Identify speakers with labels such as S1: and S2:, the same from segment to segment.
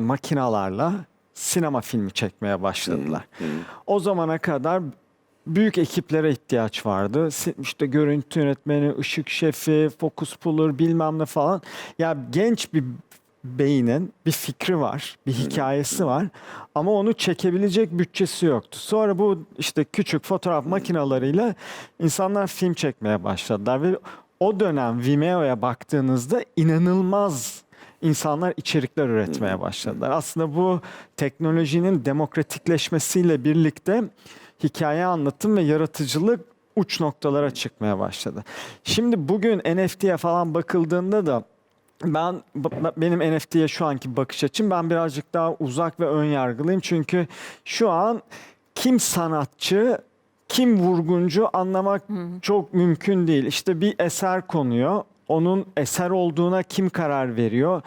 S1: makinalarla sinema filmi çekmeye başladılar. O zamana kadar büyük ekiplere ihtiyaç vardı. İşte görüntü yönetmeni, ışık şefi, focus puller bilmem ne falan. Ya genç bir beynin bir fikri var, bir hikayesi var ama onu çekebilecek bütçesi yoktu. Sonra bu işte küçük fotoğraf makinalarıyla insanlar film çekmeye başladılar ve o dönem Vimeo'ya baktığınızda inanılmaz insanlar içerikler üretmeye başladılar. Aslında bu teknolojinin demokratikleşmesiyle birlikte hikaye anlatım ve yaratıcılık uç noktalara çıkmaya başladı. Şimdi bugün NFT'ye falan bakıldığında da ben benim NFT'ye şu anki bakış açım ben birazcık daha uzak ve ön yargılıyım çünkü şu an kim sanatçı kim vurguncu anlamak çok mümkün değil. İşte bir eser konuyor. Onun eser olduğuna kim karar veriyor?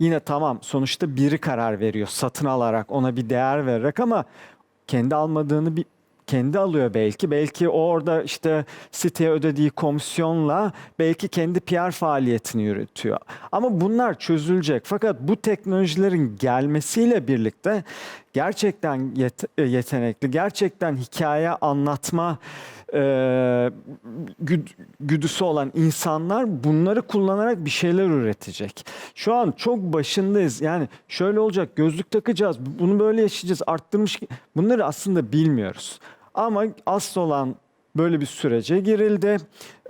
S1: Yine tamam sonuçta biri karar veriyor satın alarak ona bir değer vererek ama kendi almadığını bir kendi alıyor belki. Belki orada işte siteye ödediği komisyonla belki kendi PR faaliyetini yürütüyor. Ama bunlar çözülecek. Fakat bu teknolojilerin gelmesiyle birlikte gerçekten yet- yetenekli, gerçekten hikaye anlatma e, güd- güdüsü olan insanlar bunları kullanarak bir şeyler üretecek. Şu an çok başındayız. Yani şöyle olacak, gözlük takacağız, bunu böyle yaşayacağız, arttırmış. Bunları aslında bilmiyoruz. Ama asıl olan böyle bir sürece girildi.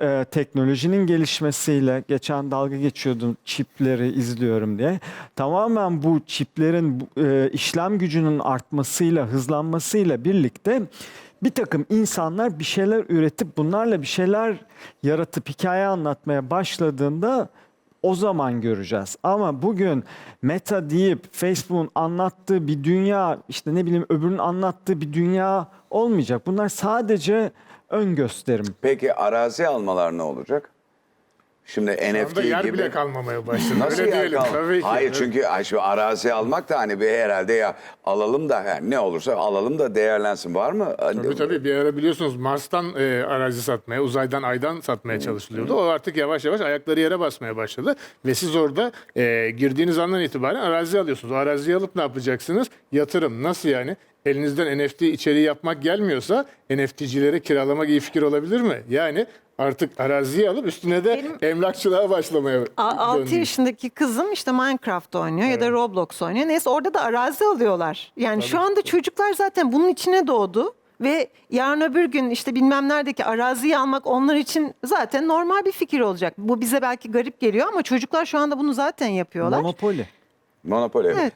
S1: Ee, teknolojinin gelişmesiyle geçen dalga geçiyordum çipleri izliyorum diye. Tamamen bu çiplerin e, işlem gücünün artmasıyla, hızlanmasıyla birlikte bir takım insanlar bir şeyler üretip bunlarla bir şeyler yaratıp hikaye anlatmaya başladığında o zaman göreceğiz. Ama bugün Meta deyip Facebook'un anlattığı bir dünya, işte ne bileyim öbürünün anlattığı bir dünya olmayacak. Bunlar sadece ön gösterim.
S2: Peki arazi almalar ne olacak? Şimdi NFT
S3: yer
S2: gibi.
S3: bile kalmamaya başladı.
S2: Nasıl
S3: Öyle
S2: yer
S3: diyelim
S2: kalmadı?
S3: tabii ki.
S2: Hayır çünkü ay şu arazi almak da hani bir herhalde ya alalım da yani ne olursa alalım da değerlensin. Var mı?
S3: Tabii tabii bir ara biliyorsunuz Mars'tan e, arazi satmaya, uzaydan aydan satmaya çalışılıyordu. O artık yavaş yavaş ayakları yere basmaya başladı. Ve siz orada e, girdiğiniz andan itibaren arazi alıyorsunuz. O araziyi alıp ne yapacaksınız? Yatırım. Nasıl yani? Elinizden NFT içeriği yapmak gelmiyorsa NFT'cilere kiralamak iyi fikir olabilir mi? Yani artık araziyi alıp üstüne de
S4: Benim-
S3: emlakçılığa başlamaya
S4: 6
S3: döndünüz.
S4: yaşındaki kızım işte Minecraft oynuyor ya da Roblox oynuyor. Neyse orada da arazi alıyorlar. Yani şu anda çocuklar zaten bunun içine doğdu. Ve yarın öbür gün işte bilmem neredeki araziyi almak onlar için zaten normal bir fikir olacak. Bu bize belki garip geliyor ama çocuklar şu anda bunu zaten yapıyorlar.
S1: Monopoli.
S2: Monopoli.
S4: Evet.